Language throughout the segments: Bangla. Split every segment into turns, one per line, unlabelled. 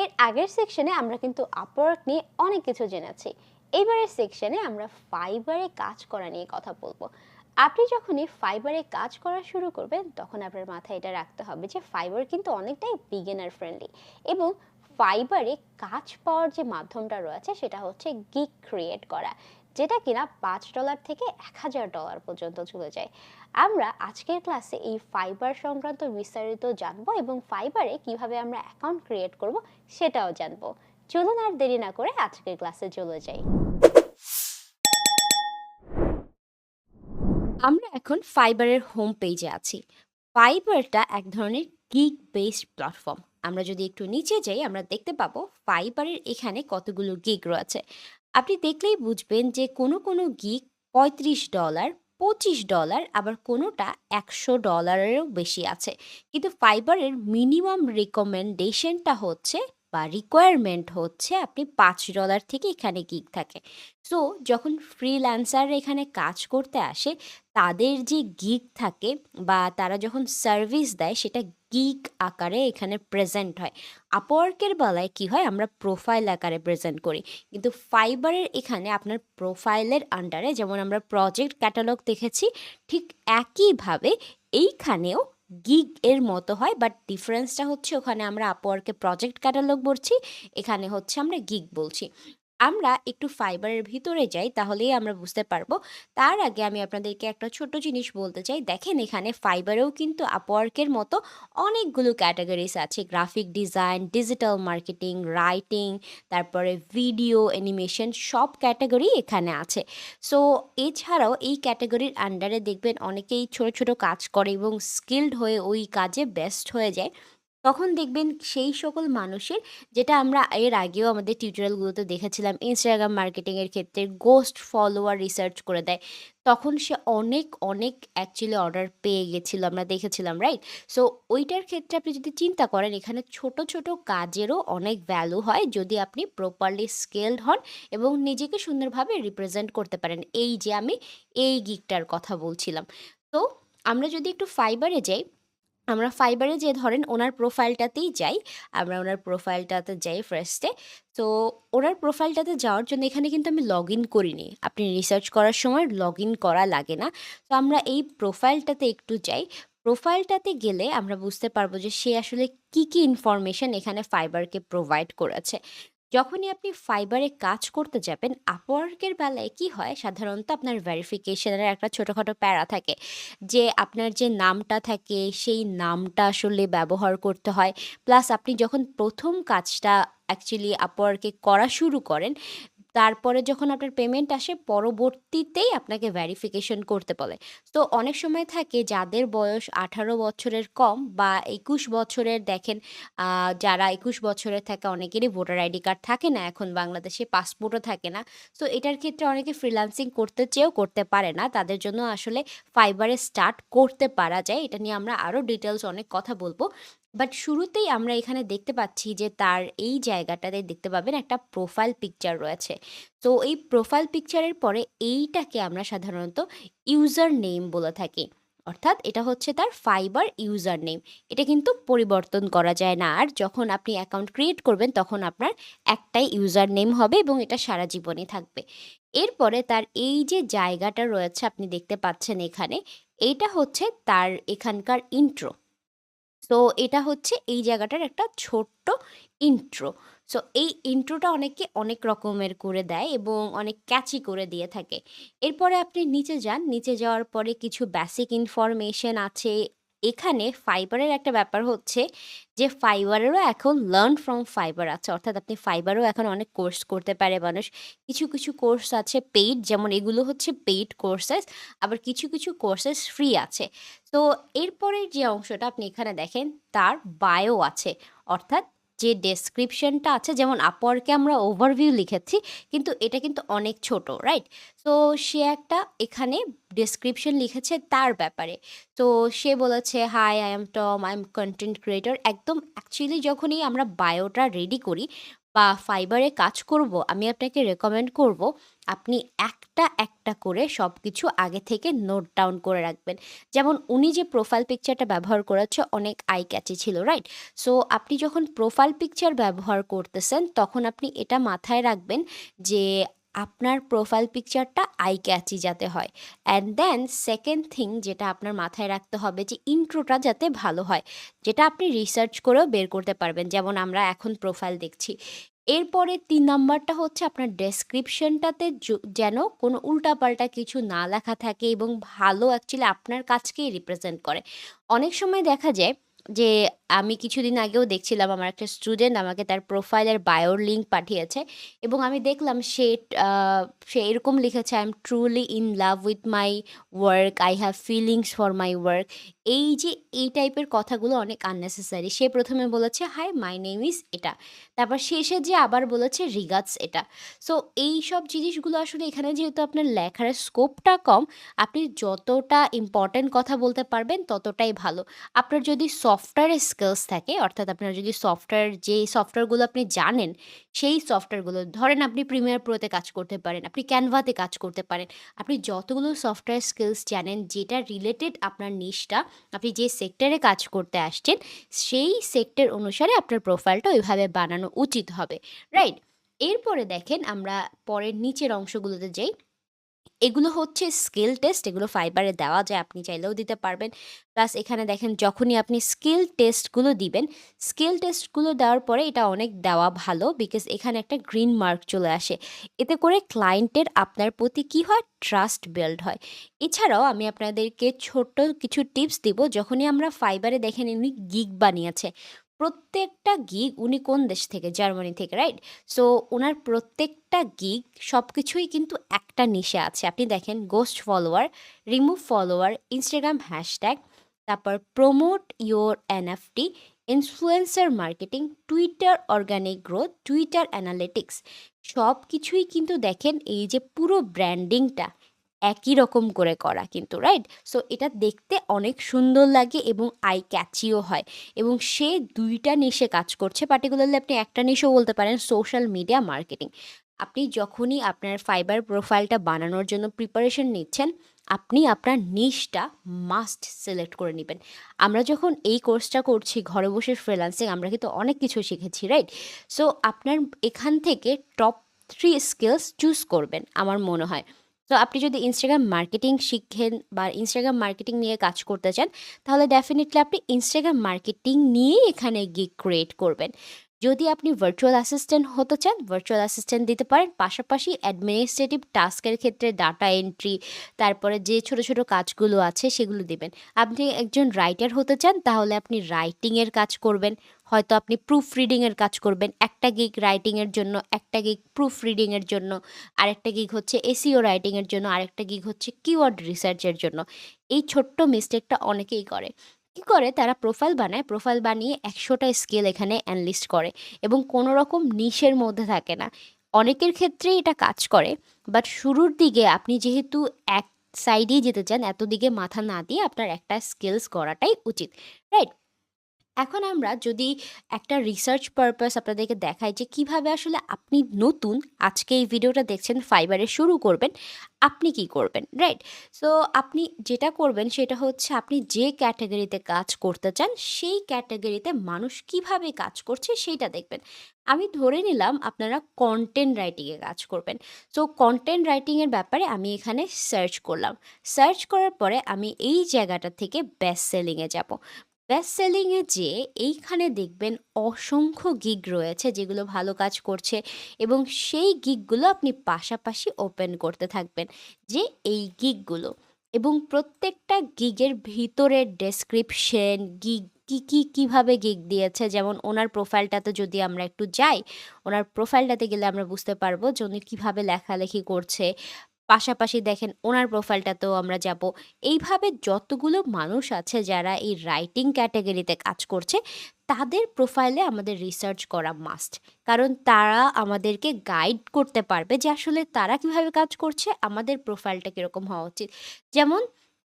এর আগের সেকশনে আমরা কিন্তু আপওয়ার্ক নিয়ে অনেক কিছু জেনেছি। এবারের সেকশনে আমরা ফাইবারে কাজ করা নিয়ে কথা বলব। আপনি যখনই ফাইবারে কাজ করা শুরু করবেন, তখন আপনার মাথায় এটা রাখতে হবে যে ফাইবার কিন্তু অনেকটাই বিগিনার ফ্রেন্ডলি এবং ফাইবারে কাজ পাওয়ার যে মাধ্যমটা রয়েছে, সেটা হচ্ছে গিক ক্রিয়েট করা। যেটা কিনা পাঁচ ডলার থেকে এক হাজার ডলার পর্যন্ত চলে যায়। আমরা আজকের ক্লাসে এই ফাইবার সংক্রান্ত বিস্তারিত জানব এবং ফাইবারে কীভাবে আমরা অ্যাকাউন্ট ক্রিয়েট করব সেটাও জানব। চলুন আর দেরি না করে আজকের ক্লাসে চলে যাই।
আমরা এখন ফাইবারের হোম পেজে আছি। ফাইবারটা এক ধরনের গিগ বেসড প্ল্যাটফর্ম আমরা যদি একটু নিচে যাই, আমরা দেখতে পাবো ফাইবারের এখানে কতগুলো গিগ রয়েছে। আপনি দেখলেই বুঝবেন যে কোনো কোনো গিক পঁয়ত্রিশ ডলার, পঁচিশ ডলার, আবার কোনোটা একশো ডলারেরও বেশি আছে। কিন্তু ফাইবারের মিনিমাম রেকমেন্ডেশনটা হচ্ছে বা রিকোয়ারমেন্ট হচ্ছে আপনি পাঁচ ডলার থেকে এখানে গিগ থাকে। সো যখন ফ্রিল্যান্সার এখানে কাজ করতে আসে, তাদের যে গিগ থাকে বা তারা যখন সার্ভিস দেয়, সেটা গিগ আকারে এখানে প্রেজেন্ট হয়। আপওয়ার্কের বেলায় কি হয়? আমরা প্রোফাইল আকারে প্রেজেন্ট করি। কিন্তু ফাইবারের এখানে আপনার প্রোফাইলের আন্ডারে যেমন আমরা প্রজেক্ট ক্যাটালগ দেখেছি, ঠিক একইভাবে এইখানেও গিগ এর মতো হয় বাট ডিফারেন্সটা হচ্ছে ওখানে আমরা আপওয়ার্কে প্রজেক্ট ক্যাটালগ বলছি এখানে হচ্ছে আমরা গিগ বলছি। আমরা একটু ফাইবারের ভিতরে যাই, তাহলেই আমরা বুঝতে পারব। তার আগে আমি আপনাদেরকে একটা ছোট জিনিস বলতে চাই। দেখেন এখানে ফাইবারেও কিন্তু আপওয়ার্কের মতো অনেকগুলো ক্যাটাগরিজ আছে। Graphic design digital marketing writing তারপরে ভিডিও অ্যানিমেশন সব ক্যাটাগরি এখানে আছে। সো এছাড়াও এই ক্যাটাগরির আন্ডারে দেখবেন অনেকেই ছোট ছোট কাজ করে এবং স্কিল্ড হয়ে ওই কাজে বেস্ট হয়ে যায়। তখন দেখবেন সেই সকল মানুষের, যেটা আমরা এর আগেও আমাদের টিউটোরিয়ালগুলোতে দেখেছিলাম, ইনস্টাগ্রাম মার্কেটিংয়ের ক্ষেত্রে গোস্ট ফলোয়ার রিসার্চ করে দেয়। তখন সে অনেক অনেক অ্যাকচুয়ালি অর্ডার পেয়ে গেছিল, আমরা দেখেছিলাম রাইট সো ওইটার ক্ষেত্রে আপনি যদি চিন্তা করেন, এখানে ছোট ছোট কাজেরও অনেক ভ্যালু হয় যদি আপনি প্রপারলি স্কেলড হন এবং নিজেকে সুন্দরভাবে রিপ্রেজেন্ট করতে পারেন। এই যে আমি এই গিকটার কথা বলছিলাম। তো, আমরা যদি একটু ফাইবারে যাই আমরা ফাইবারে যে ধরেন ওনার প্রোফাইলটাতেই যাই, আমরা ওনার প্রোফাইলটাতে যাই ফার্স্টে তো ওনার প্রোফাইলটাতে যাওয়ার জন্য এখানে কিন্তু আমি লগ ইন করিনি। আপনি রিসার্চ করার সময় লগ ইন করা লাগে না। তো আমরা এই প্রোফাইলটাতে একটু যাই। প্রোফাইলটাতে গেলে আমরা বুঝতে পারব যে সে আসলে কি কি ইনফরমেশন এখানে ফাইবারকে প্রোভাইড করেছে। যখনই আপনি ফাইবারে কাজ করতে যাবেন আপওয়ার্কের বেলায় কি হয়? সাধারণত আপনার ভেরিফিকেশনের একটা ছোটোখাটো প্যারা থাকে যে আপনার যে নামটা থাকে, সেই নামটা আসলে ব্যবহার করতে হয়। প্লাস আপনি যখন প্রথম কাজটা অ্যাকচুয়ালি আপওয়ার্কে করা শুরু করেন তারপরে যখন আপনার পেমেন্ট আসে, পরবর্তীতেই আপনাকে ভেরিফিকেশন করতে বলে। তো অনেক সময় থাকে যাদের বয়স আঠারো বছরের কম বা একুশ বছরের দেখেন যারা একুশ বছরের থাকে অনেকেরই ভোটার আইডি কার্ড থাকে না, এখন বাংলাদেশে পাসপোর্টও থাকে না। তো এটার ক্ষেত্রে অনেকে ফ্রিল্যান্সিং করতে চেয়েও করতে পারে না। তাদের জন্য আসলে ফাইবারে স্টার্ট করতে পারা যায়। এটা নিয়ে আমরা আরও ডিটেলস অনেক কথা বলব। বাট শুরুতেই আমরা এখানে দেখতে পাচ্ছি যে তার এই জায়গাটাতে দেখতে পাবেন একটা প্রোফাইল পিকচার রয়েছে। তো এই প্রোফাইল পিকচারের পরে এইটাকে আমরা সাধারণত ইউজার নেম বলে থাকি। অর্থাৎ এটা হচ্ছে তার ফাইবার ইউজার নেম এটা কিন্তু পরিবর্তন করা যায় না। আর যখন আপনি অ্যাকাউন্ট ক্রিয়েট করবেন, তখন আপনার একটাই ইউজার নেম হবে এবং এটা সারা জীবনই থাকবে। এরপরে তার এই যে জায়গাটা রয়েছে, আপনি দেখতে পাচ্ছেন এখানে এইটা হচ্ছে তার এখানকার ইন্ট্রো সো এটা হচ্ছে এই জায়গাটার একটা ছোট্ট ইন্ট্রো সো এই ইন্ট্রোটা অনেকে অনেক রকমের করে দেয় এবং অনেক ক্যাচি করে দিয়ে থাকে। এরপরে আপনি নিচে যান। নিচে যাওয়ার পরে কিছু বেসিক ইনফরমেশন আছে। এখানে ফাইবারের একটা ব্যাপার হচ্ছে যে ফাইবারেরও এখন লার্ন ফ্রম ফাইবার আছে। অর্থাৎ আপনি ফাইবারও এখন অনেক কোর্স করতে পারে মানুষ। কিছু কিছু কোর্স আছে পেইড যেমন এগুলো হচ্ছে পেইড কোর্সেস আবার কিছু কিছু কোর্সেস ফ্রি আছে। তো এরপরে যে অংশটা আপনি এখানে দেখেন, তার বায়ো আছে। অর্থাৎ যে ডেসক্রিপশনটা আছে, যেমন আপওয়ার্কে আমরা ওভারভিউ লিখেছি, কিন্তু এটা কিন্তু অনেক ছোট রাইট তো সে একটা এখানে ডেসক্রিপশন লিখেছে তার ব্যাপারে। তো সে বলেছে hi I am Tom I am content creator একদম অ্যাকচুয়ালি যখনই আমরা বায়োটা রেডি করি বা ফাইবারে কাজ করব, আমি আপনাকে রেকমেন্ড করব আপনি একটা, একটা করে সব কিছু আগে থেকে নোট ডাউন করে রাখবেন। যেমন উনি যে প্রোফাইল পিকচারটা ব্যবহার করেছে অনেক আই ক্যাচি ছিল, রাইট? সো আপনি যখন প্রোফাইল পিকচার ব্যবহার করতেছেন তখন আপনি এটা মাথায় রাখবেন যে আপনার প্রোফাইল পিকচারটা আই ক্যাচি যাতে হয়। অ্যান্ড দেন সেকেন্ড থিং যেটা আপনার মাথায় রাখতে হবে যে ইন্ট্রোটা যাতে ভালো হয়। যেটা আপনি রিসার্চ করেও বের করতে পারবেন। যেমন আমরা এখন প্রোফাইল দেখছি। এরপরে তিন নাম্বারটা হচ্ছে আপনার ডেসক্রিপশনটাতে যেন কোনো উল্টাপাল্টা কিছু না লেখা থাকে এবং ভালো অ্যাকচুয়ালি আপনার কাজকেই রিপ্রেজেন্ট করে। অনেক সময় দেখা যায় যে আমি কিছুদিন আগেও দেখছিলাম আমার একটা স্টুডেন্ট আমাকে তার প্রোফাইলের বায়োর লিঙ্ক পাঠিয়েছে এবং আমি দেখলাম সে সে এরকম লিখেছে, "I am truly in love with my work, I have feelings for my work." এই যে এই টাইপের কথাগুলো অনেক আননেসেসারি। সে প্রথমে বলেছে, "হাই, মাই নেম ইজ এটা।" তারপর শেষে যে আবার বলেছে, "রিগার্ডস এটা।" সো এই সব জিনিসগুলো আসলে এখানে যেহেতু আপনার লেখার স্কোপটা কম, আপনি যতটা ইম্পোর্টেন্ট কথা বলতে পারবেন ততটাই ভালো। আপনার যদি সফটওয়্যারের স্কিলস থাকে অর্থাৎ আপনার যদি সফটওয়্যার যে সফটওয়্যারগুলো আপনি জানেন, সেই সফটওয়্যারগুলো ধরেন আপনি প্রিমিয়ার প্রোতে কাজ করতে পারেন, আপনি ক্যানভাতে কাজ করতে পারেন। আপনি যতগুলো সফটওয়্যার স্কিলস জানেন যেটা রিলেটেড আপনার নিশটা, আপনি যে সেক্টরে কাজ করতে আসছেন, সেই সেক্টর অনুসারে আপনার প্রোফাইলটা ওইভাবে বানানো উচিত হবে, রাইট? এরপরে দেখেন আমরা পরের নিচের অংশগুলোতে যাই। এগুলো হচ্ছে স্কিল টেস্ট। এগুলো ফাইবারে দেওয়া যায়। আপনি চাইলেও দিতে পারবেন। প্লাস এখানে দেখেন যখনই আপনি স্কিল টেস্টগুলো দিবেন, স্কিল টেস্টগুলো দেওয়ার পরে এটা অনেক দেওয়া ভালো বিকজ এখানে একটা গ্রিন মার্ক চলে আসে। এতে করে ক্লায়েন্টের আপনার প্রতি কি হয়? ট্রাস্ট বিল্ড হয়। এছাড়াও আমি আপনাদেরকে ছোট্ট কিছু টিপস দিব। যখনই আমরা ফাইবারে দেখেন এমনি গিগ বানিয়েছে। প্রত্যেকটা গিগ উনি কোন দেশ থেকে? জার্মানি থেকে, রাইট? সো ওনার প্রত্যেকটা গিগ সব কিছুই কিন্তু একটা নিশে আছে। আপনি দেখেন ghost follower, remove follower, Instagram hashtag, তারপর promote your NFT, influencer marketing, Twitter organic growth, Twitter analytics সব কিছুই কিন্তু দেখেন এই যে পুরো ব্র্যান্ডিংটা একই রকম করে করা কিন্তু, রাইট? সো এটা দেখতে অনেক সুন্দর লাগে এবং আই ক্যাচিও হয় এবং সে ২ টা নিশে কাজ করছে। পার্টিকুলারলি আপনি একটা নিশেও বলতে পারেন সোশ্যাল মিডিয়া মার্কেটিং। আপনি যখনই আপনার ফাইবার প্রোফাইলটা বানানোর জন্য প্রিপারেশন নিচ্ছেন, আপনি আপনার নিশটা মাস্ট সিলেক্ট করে নেবেন আমরা যখন এই কোর্সটা করছি ঘরে বসে ফ্রিল্যান্সিং আমরা কিন্তু অনেক কিছু শিখেছি, রাইট? সো আপনার এখান থেকে টপ থ্রি স্কিলস চুজ করবেন আমার মনে হয়। তো আপনি যদি ইনস্টাগ্রাম মার্কেটিং শিখেন বা ইনস্টাগ্রাম মার্কেটিং নিয়ে কাজ করতে চান, তাহলে ডেফিনেটলি আপনি ইনস্টাগ্রাম মার্কেটিং নিয়েই এখানে গিগ ক্রিয়েট করবেন। যদি আপনি ভার্চুয়াল অ্যাসিস্ট্যান্ট হতে চান, ভার্চুয়াল অ্যাসিস্ট্যান্ট দিতে পারেন। পাশাপাশি অ্যাডমিনিস্ট্রেটিভ টাস্কের ক্ষেত্রে ডাটা এন্ট্রি, তারপরে যে ছোট, ছোট কাজগুলো আছে সেগুলো দিবেন। আপনি একজন রাইটার হতে চান, তাহলে আপনি রাইটিংয়ের কাজ করবেন। হয়তো আপনি প্রুফ রিডিং এর কাজ করবেন। একটা গিগ রাইটিং এর জন্য, একটা গিগ প্রুফ রিডিং এর জন্য, আরেকটা গিগ হচ্ছে এসইও রাইটিং এর জন্য, আরেকটা গিগ হচ্ছে কিওয়ার্ড রিসার্চ এর জন্য। এই ছোট্ট মিস্টেকটা অনেকেই করে। কি করে? তারা প্রোফাইল বানায়। প্রোফাইল বানিয়ে একশোটা স্কেল এখানে এনলিস্ট করে এবং কোনো রকম নিশের মধ্যে থাকে না। অনেকের ক্ষেত্রেই এটা কাজ করে। বাট শুরুর দিকে আপনি যেহেতু এক সাইডেই যেতে চান, এত দিকে মাথা না দিয়ে আপনার একটা স্কিলস করাটাই উচিত, রাইট? এখন আমরা যদি একটা রিসার্চ পারপাস আপনাদেরকে দেখাই যে কীভাবে আসলে আপনি নতুন আজকে এই ভিডিওটা দেখছেন ফাইবারে শুরু করবেন, আপনি কি করবেন, রাইট? সো আপনি যেটা করবেন সেটা হচ্ছে আপনি যে ক্যাটাগরিতে কাজ করতে চান, সেই ক্যাটাগরিতে মানুষ কীভাবে কাজ করছে সেইটা দেখবেন। আমি ধরে নিলাম আপনারা কনটেন্ট রাইটিংয়ে কাজ করবেন। সো কনটেন্ট রাইটিংয়ের ব্যাপারে আমি এখানে সার্চ করলাম। সার্চ করার পরে আমি এই জায়গাটা থেকে বেস্ট সেলিংয়ে যাব। বেস্ট সেলিং এ যেয়ে এইখানে দেখবেন অসংখ্য গিগ রয়েছে যেগুলো ভালো কাজ করছে এবং সেই গিগগুলো আপনি পাশাপাশি ওপেন করতে থাকবেন যে এই গিগগুলো এবং প্রত্যেকটা গিগের ভিতরে ডেসক্রিপশন, গিগ কি, কি, কীভাবে গিগ দিয়েছে যেমন ওনার প্রোফাইলটাতে যদি আমরা একটু যাই, ওনার প্রোফাইলটাতে গেলে আমরা বুঝতে পারব যে উনি কীভাবে লেখালেখি করছে। পাশাপাশি দেখেন ওনার প্রোফাইলটাতেও আমরা যাব এইভাবে যতগুলো মানুষ আছে যারা এই রাইটিং ক্যাটাগরিতে কাজ করছে, তাদের প্রোফাইলে আমাদের রিসার্চ করা মাস্ট। কারণ তারা আমাদেরকে গাইড করতে পারবে যে আসলে তারা কীভাবে কাজ করছে, আমাদের প্রোফাইলটা কীরকম হওয়া উচিত। যেমন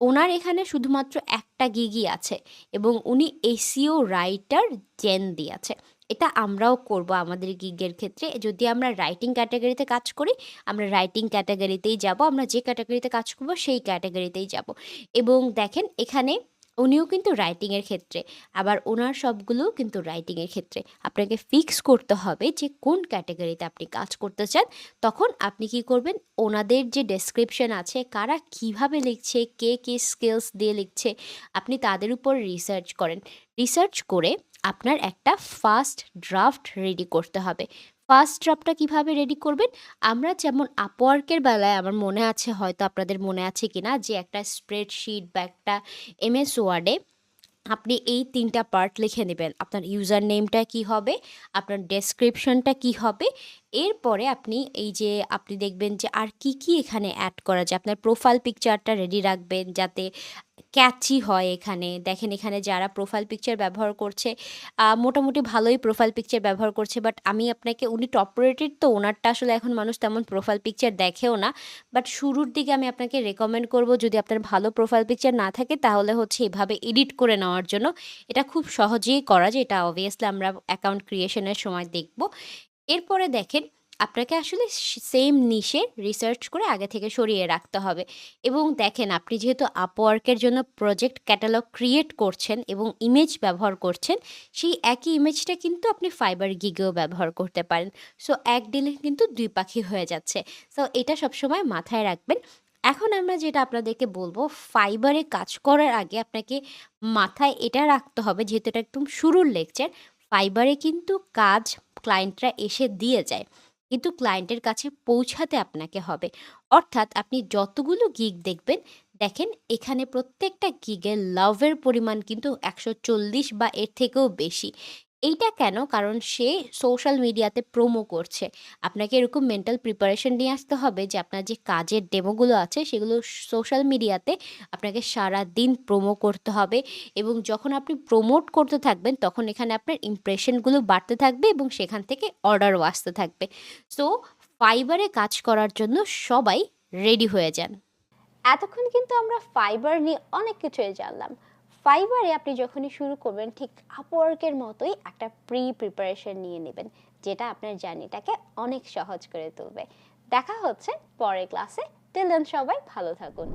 ওনার এখানে শুধুমাত্র একটা গিগি আছে এবং উনি এসিও রাইটার জেন দিয়ে আছে। এটা আমরাও করব আমাদের গিগের ক্ষেত্রে। যদি আমরা রাইটিং ক্যাটাগরিতে কাজ করি, আমরা রাইটিং ক্যাটাগরিতেই যাব। আমরা যে ক্যাটাগরিতে কাজ করব, সেই ক্যাটাগরিতেই যাব। এবং দেখেন, এখানে উনিও কিন্তু রাইটিংয়ের ক্ষেত্রে, আবার ওনার সবগুলোও কিন্তু রাইটিংয়ের ক্ষেত্রে। আপনাকে ফিক্স করতে হবে যে কোন ক্যাটাগরিতে আপনি কাজ করতে চান। তখন আপনি কি করবেন? ওনাদের যে ডেসক্রিপশন আছে, কারা কীভাবে লিখছে, কে কে স্কিলস দিয়ে লিখছে, আপনি তাদের উপর রিসার্চ করেন। রিসার্চ করে আপনার একটা ফার্স্ট ড্রাফট রেডি করতে হবে। ফার্স্ট ড্রাফটটা কীভাবে রেডি করবেন? আমরা যেমন আপওয়ার্কের বেলায় আমার মনে আছে হয়তো আপনাদের মনে আছে কি না যে একটা স্প্রেডশিট বা একটা এমএস ওয়ার্ডে আপনি এই তিনটা পার্ট লিখে নেবেন। আপনার ইউজার নেমটা কি হবে? আপনার ডেসক্রিপশনটা কি হবে? এরপরে আপনি এই যে আপনি দেখবেন যে আর কি কি এখানে অ্যাড করা যায়। আপনার প্রোফাইল পিকচারটা রেডি রাখবেন যাতে ক্যাচি হয় এখানে। দেখেন এখানে যারা প্রোফাইল পিকচার ব্যবহার করছে মোটামুটি ভালোই প্রোফাইল পিকচার ব্যবহার করছে বাট আমি আপনাকে, উনি টপ রেটেড তো, ওনারটা আসলে এখন মানুষ তেমন প্রোফাইল পিকচার দেখেও না। বাট শুরুর দিকে আমি আপনাকে রেকমেন্ড করব, যদি আপনার ভালো প্রোফাইল পিকচার না থাকে, তাহলে হচ্ছে এভাবে এডিট করে নেওয়ার জন্য। এটা খুব সহজেই করা যায়, এটা অবভিয়াসলি আমরা অ্যাকাউন্ট ক্রিয়েশনের সময় দেখব। এরপরে দেখেন, আপনাকে আসলে সেম নিশে রিসার্চ করে আগে থেকে সরিয়ে রাখতে হবে। এবং দেখেন, আপনি যেহেতু আপওয়ার্কের জন্য প্রজেক্ট ক্যাটালগ ক্রিয়েট করছেন এবং ইমেজ ব্যবহার করছেন, সেই একই ইমেজটা কিন্তু আপনি ফাইবার গিগেও ব্যবহার করতে পারেন। সো এক ডিলে কিন্তু দুই পাখি হয়ে যাচ্ছে। সো এটা সবসময় মাথায় রাখবেন। এখন আমরা যেটা আপনাদেরকে বলব ফাইবারে কাজ করার আগে আপনাকে মাথায় এটা রাখতে হবে, যেহেতু এটা একদম শুরুর লেকচার ফাইবারে কিন্তু কাজ ক্লায়েন্টরা এসে দিয়ে যায়। কিন্তু ক্লায়েন্টের কাছে পৌঁছাতে আপনাকে হবে। অর্থাৎ আপনি যতগুলো গিগ দেখবেন, দেখেন এখানে প্রত্যেকটা গিগের লাভের পরিমাণ কিন্তু একশো চল্লিশ বা এর থেকেও বেশি। এইটা কেন? কারণ সে সোশ্যাল মিডিয়াতে প্রোমো করছে। আপনাকে এরকম মেন্টাল প্রিপারেশন নিয়ে আসতে হবে যে আপনার যে কাজের ডেমোগুলো আছে, সেগুলো সোশ্যাল মিডিয়াতে আপনাকে সারা দিন প্রোমো করতে হবে এবং যখন আপনি প্রমোট করতে থাকবেন, তখন এখানে আপনার ইমপ্রেশনগুলো বাড়তে থাকবে এবং সেখান থেকে অর্ডারও আসতে থাকবে। সো ফাইবারে কাজ করার জন্য সবাই রেডি হয়ে যান।
এতক্ষণ কিন্তু আমরা ফাইবার নিয়ে অনেক কিছুই জানলাম। ফাইবারে আপনি যখনই শুরু করবেন, ঠিক আপওয়ার্কের মতোই একটা প্রি প্রিপারেশন নিয়ে নেবেন, যেটা আপনার জার্নিটাকে অনেক সহজ করে তুলবে। দেখা হচ্ছে পরের ক্লাসে টিল দেন সবাই ভালো থাকুন।